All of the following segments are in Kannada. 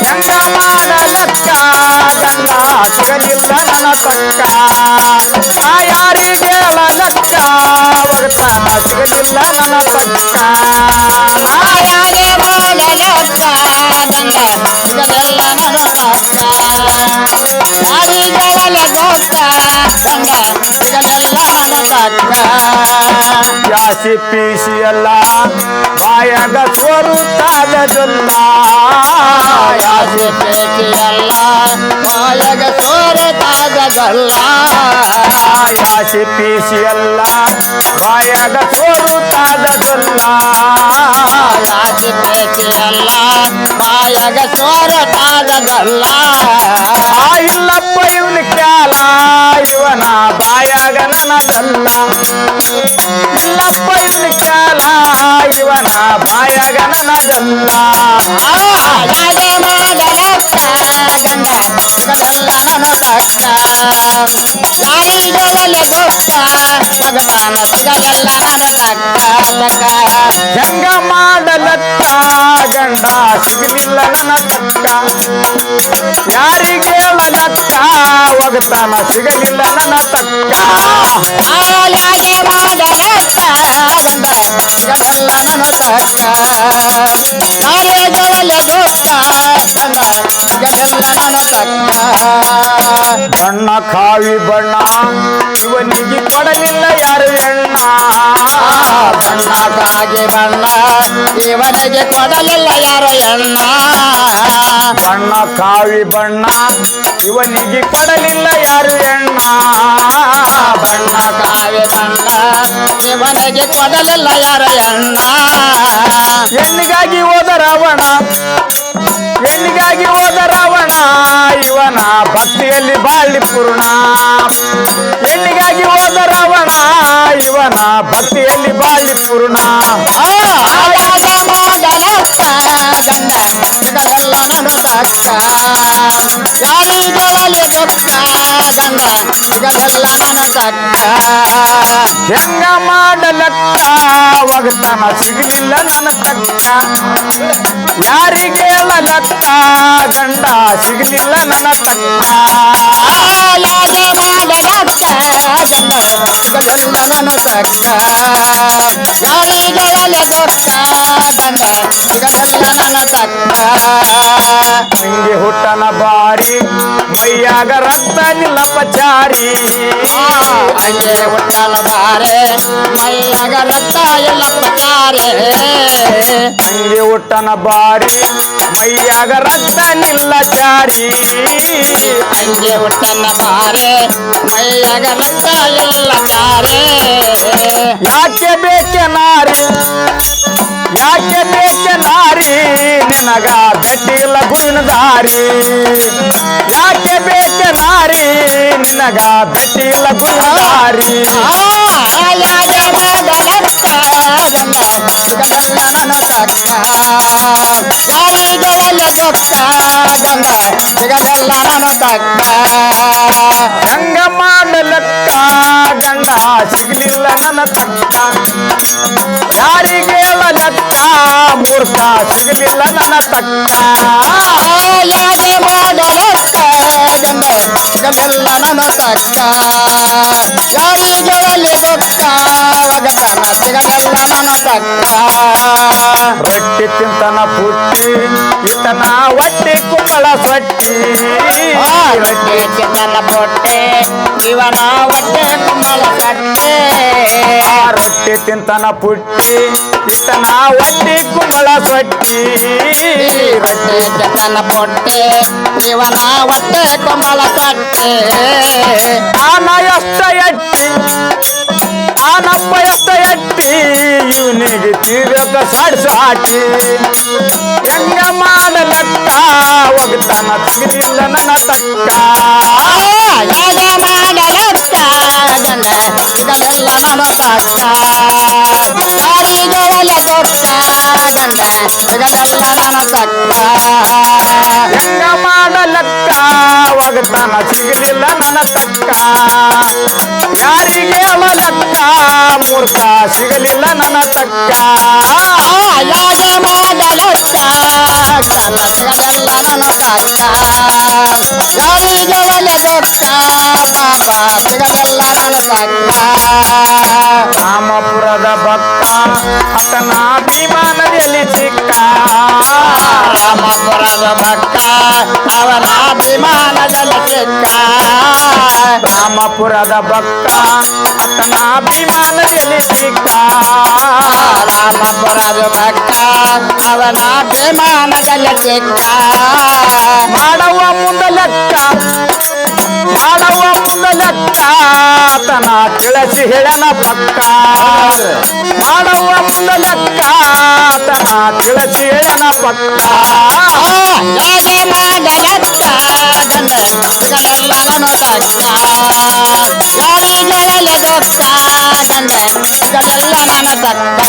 ಹೆಂಗ ಮಾಡಲಕ್ಕ ಎಲ್ಲ ಸಿಗಲಿಲ್ಲ ನನ್ನ ತಕ್ಕ ಯಾರಿಗೆ ಲಕ್ಕ ಒಗ್ತಾನ ಸಿಗಲಿಲ್ಲ ನನ್ನ ತಕ್ಕ ಯಾರೇ ಮಾಡಲಕ್ಕ ನನ್ನ ಸಿಗಲಿಲ್ಲ ನನ್ನ ತಕ್ಕ ಯಾರಿಗೆ ಲಕ್ಕ ಗಂಗ ಸಿಗಲಿಲ್ಲ ನನ್ನ ತಕ್ಕ ಯಾಸಿ ಪೀಸಿ ಎಲ್ಲ ಬಾಯಾಗ ಕೊರುತ್ತಾದ ಜೊಲ್ಲ ಸೋರತಾಗ ಗಲ್ಲ ಯಾಸಿ ಪೀಸಿ ಎಲ್ಲ ಬಾಯಾಗ ಸ್ವರುತ್ತಾಗ ಜೊಲ್ಲ ಯಾಸಿ ಪೇಚಿಯಲ್ಲ ಮಾಯಗ ಸೋರತಾಗ ಗಲ್ಲ ಆ ಇಲ್ಲಪ್ಪ ಇವನ ಕ್ಯಾಲ ಇವನ ಬಾಯಾಗ ನನಗಲ್ಲ ಇಲ್ಲಪ್ಪ ಇವನ ಕ್ಯಾಲ ಇವನ ಬಾಯಾಗ ನನಗಲ್ಲ ಯಾರಿಗೆ ಒಲೆ ಗೊತ್ತ ಮಗತಾನ ಸಿಗದಲ್ಲ ನನ್ನ ತಕ್ಕ ತಕ್ಕ ಹೆಂಗ ಮಾಡಲಕ್ಕ ಗಂಡ ಸಿಗಲಿಲ್ಲ ನನ್ನ ತಕ್ಕ ಯಾರಿಗೆ ಲಕ್ಕ ಒಗತಾನ ಸಿಗಲಿಲ್ಲ ನನ್ನ ತಕ್ಕ. ಯಾರೇ ಮಾಡಲಕ್ಕ ಗಂಡ ನನ್ನ ಗಂಡ ನನ್ನ ತಕ್ಕ ಬಣ್ಣ ಕಾವಿ ಬಣ್ಣ, ಇವನಿಗೆ ಕೊಡಲಿಲ್ಲ ಯಾರು ಎಣ್ಣ? ಬಣ್ಣ ಕಾಗಿ ಬಣ್ಣ, ಇವನಿಗೆ ಕೊಡಲಿಲ್ಲ ಯಾರು ಎಣ್ಣ? ಬಣ್ಣ ಕಾವಿ ಬಣ್ಣ, ಇವನಿಗೆ ಕೊಡಲಿಲ್ಲ ಯಾರು ಎಣ್ಣ? ಬಣ್ಣ ಕಾವಿ ಬಣ್ಣ, ಇವನಿಗೆ ಕೊಡಲಿಲ್ಲ ಯಾರು ಎಣ್ಣ? ಇವನ ಭಕ್ತಿಯಲ್ಲಿ ಬಾಳಿ ಪೂರ್ಣ ಹೆಣ್ಣಿಗಾಗಿ ಹೋದ ರಾವಣ ಇವನ ಭಕ್ತಿಯಲ್ಲಿ ಬಾಳಿ ಪೂರ್ಣ ಗಂಡ ಸಿಗದಲ್ಲ ನನ್ನ ತಕ್ಕ ಯಾರಿಗೆ ಒಲೆ ಗೊತ್ತ ಗಂಡ ಸಿಗದಲ್ಲ ನನ್ನ ತಕ್ಕ ಹೆಂಗ ಮಾಡಲಕ್ಕ ಒಗತನ ಸಿಗಲಿಲ್ಲ ನನ್ನ ತಕ್ಕ ಯಾರಿಗೆ ಹೇಳಲಕ್ಕ ಗಂಡ ಸಿಗಲಿಲ್ಲ ನನ್ನ ತಕ್ಕ ಆಯಾದ ಮಾಡಲಕ್ಕ ಗಂಡ ಸಿಗದಲ್ಲ ನನ್ನ ತಕ್ಕ ಯಾರಿಗೆ ಒಲೆ ಗೊತ್ತ ಗಂಡ ಸಿಗದಲ್ಲ ನನ್ನ ತಕ್ಕ ಹಂಗೆ ಹುಟ್ಟನ ಬಾರಿ ಮೈಯಾಗ ರಕ್ತ ನಿಲ್ಲಪಚಾರಿ ಹಂಗೆ ಒಟ್ಟಲ ಬಾರೆ ಮೈಯಾಗ ರಕ್ತ ಎಲ್ಲ ಪ್ರಚಾರೆ ಹಂಗೆ ಹುಟ್ಟನ ಬಾರಿ ಮೈಯಾಗ ರಕ್ತ ನಿಲ್ಲಚಾರಿ ಹಂಗೆ ಒಟ್ಟನ ಬಾರೆ ಮೈಯಾಗ ರಕ್ತ ಎಲ್ಲ ಚಾರೆ ಯಾಕೆ ಬೇಕೆ ನಾರಿ ಯಾಕೆ ಬೇಕೆ ನಾರಿ ನಿನಗ ಬೆಟ್ಟಿಲ್ಲ ಗುರುವಿನ ದಾರಿ ಯಾಕೆ ಬೇಕೆ ನಾರಿ ನಿನಗ ಬೆಟ್ಟಿಲ್ಲ ಗುರುವಿನ ದಾರಿ ಆಯಾಗೆ ಮಾಡಲಕ್ಕ ಗಂಡ ಸಿಗದಲ್ಲ ನನ್ನ ತಕ್ಕ ತಕ್ಕ ಯಾರಿಗೆ ಹೇಳಲಕ್ಕ ಮೂರ್ಖ ಸಿಗಲಿಲ್ಲ ನನ್ನ ತಕ್ಕ ಯಾಗೆ ಮಾಡಲಕ್ಕ ಗಂಡ ಸಿಗದಲ್ಲ ನನ್ನ ತಕ್ಕ ಯಾರಿಗೆ ಒಲೆ ಗೊತ್ತ ಒಗತನ ಸಿಗದಲ್ಲ ನನ್ನ ತಕ್ಕ ರೊಟ್ಟಿ ತಿಂತನ ಪುಟ್ಟಿ ಇತನ ಹೊಟ್ಟಿ ಕುಂಬಳ ಸೊಟ್ಟಿ ಆ ರೊಟ್ಟಿ ಚಿನ್ನನ ಬೊಟ್ಟೆ ಇವನ ಹೊಟ್ಟೆ ಕುಮ್ಮಲ ಸಟ್ಟೆ ಆ ರೊಟ್ಟಿ ತಿಂತನ ಪುಟ್ಟಿ ಇಷ್ಟನ ಒಟ್ಟಿ ಕುಂಬಳ ಸೊಟ್ಟಿ. ರೊಟ್ಟಿ ತಿಂತನ ಪೊಟ್ಟೆ ಇವನ ಒಟ್ಟೆ ಕುಂಬಳ ಸೊಟ್ಟೆ. ಆನ ಎಷ್ಟ ಎಟ್ಟಿ ಆನಪ್ಪ ಎಷ್ಟ ಎಟ್ಟಿ, ಇವನಿಗೆ ಸಾಡ್ ಸಾಟಿ. ಹೆಂಗ ಮಾಡಲಕ್ಕ ಒಗತನ ಸಿಗಲಿಲ್ಲ ನನ್ನ ತಕ್ಕ. ಸಿಗದಲ್ಲ ನನ್ನ ತಕ್ಕ ಹೆಂಗ ಮಾಡಲಕ್ಕ ಒಗತನ ಸಿಗಲಿಲ್ಲ ನನ್ನ ತಕ್ಕ ಯಾರಿಗೆ ಹೇಳಲಕ್ಕ ಮೂರ್ಖ ಸಿಗಲಿಲ್ಲ ನನ್ನ ತಕ್ಕ ಯಾಗೆ ಮಾಡಲಕ್ಕ ಗಂಡ ಸಿಗದಲ್ಲ ನನ್ನ ತಕ್ಕ ಯಾರಿಗೆ ಒಲೆ ಗೊತ್ತ ಸಿಗಲಿಲ್ಲ ನನ್ನ ತಕ್ಕ ರಾಮಪುರದ ಭಕ್ತ ಅತನ ಅಭಿಮಾನದಲ್ಲಿ ಸಿಕ್ಕ ರಾಮಪುರದ ಭಕ್ತ ಅವನ ಅಭಿಮಾನದಲ್ಲಿ ಸಿಕ್ಕ ರಾಮಪುರದ ಭಕ್ತ ಅತನ ಅಭಿಮಾನದಲ್ಲಿ ಸಿಕ್ಕ ರಾಮಪುರದ ಭಕ್ತ ಅವನ ಅಭಿಮಾನದಲ್ಲಿ ಸಿಕ್ಕ. ಮಾಡವ ಮುಂದೆ ಲೆಕ್ಕ, ಮಾಡವ ಮುಂದ ಲೆಕ್ಕ ಆತನ ತಿಳಿಸಿ ಹೇಳನ ಪಕ್ಕ. ಮಾಡವ ಮುಂದ ಲೆಕ್ಕ ಆತನ ತಿಳಿಸಿ ಹೇಳನ ಪಕ್ಕ. ಗಂಡ ನನ್ನ ತಕ್ಕ ಯಾರಿಗೆಲ್ಲ ದುಃಖ ಗಂಡ ಸಿಗಲಿಲ್ಲ ನನ್ನ ತಕ್ಕ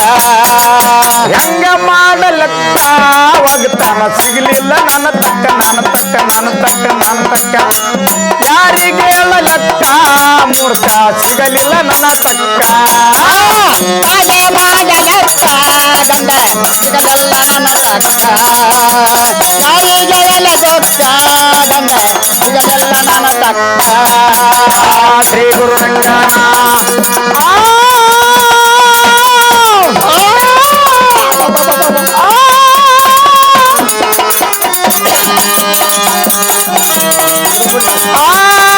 ಹೆಂಗ ಮಾಡಲತ್ತ ಒಗತಾನ ಸಿಗಲಿಲ್ಲ ನನ್ನ ತಕ್ಕ ನನ್ನ ತಕ್ಕ ನನ್ನ ತಕ್ಕ ನನ್ನ ತಕ್ಕ. ಯಾರಿಗೆ ಹೇಳಲತ್ತ? ಮೂರ್ಖ ಸಿಗಲಿಲ್ಲ ನನ್ನ ತಕ್ಕ. ಹಾಗೆ ಮಾಡಲತ್ತ ಗಂಡ ಸಿಗಲಿಲ್ಲ ನನ್ನ ತಕ್ಕ ಗಂಡ ಸಿಗಲಿಲ್ಲ శ్రీ గురు ఆ